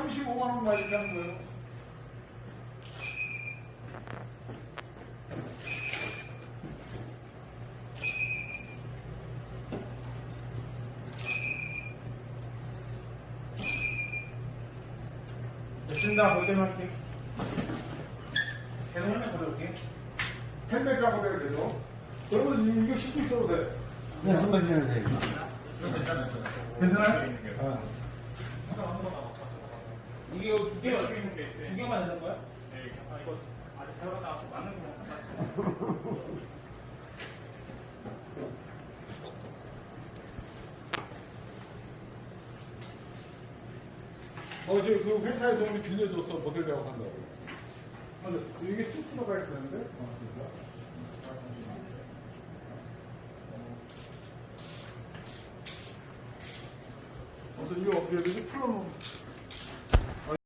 35만 원만 이렇게 하는 거예요. 됐습니다. 볼 때만 할게. 계속 하나 가져올게. 헬멧 작업 해야 되죠. 여러분 이거 씻고 있어도 돼. 그냥 한 가지 해야 돼. 괜찮아요? 어. 이게 두 개가 두 개만 되는 거야? 네, 아, 이거 아직 들어가다 맞는 거 어제 그 회사에서 오늘 빌려줬어 모델 배워간다고. 아, 근데 이게 쑥 들어가야 되는데? 어, 진짜? 그래서 이거 어떻게 해야 되지? 풀어놓으면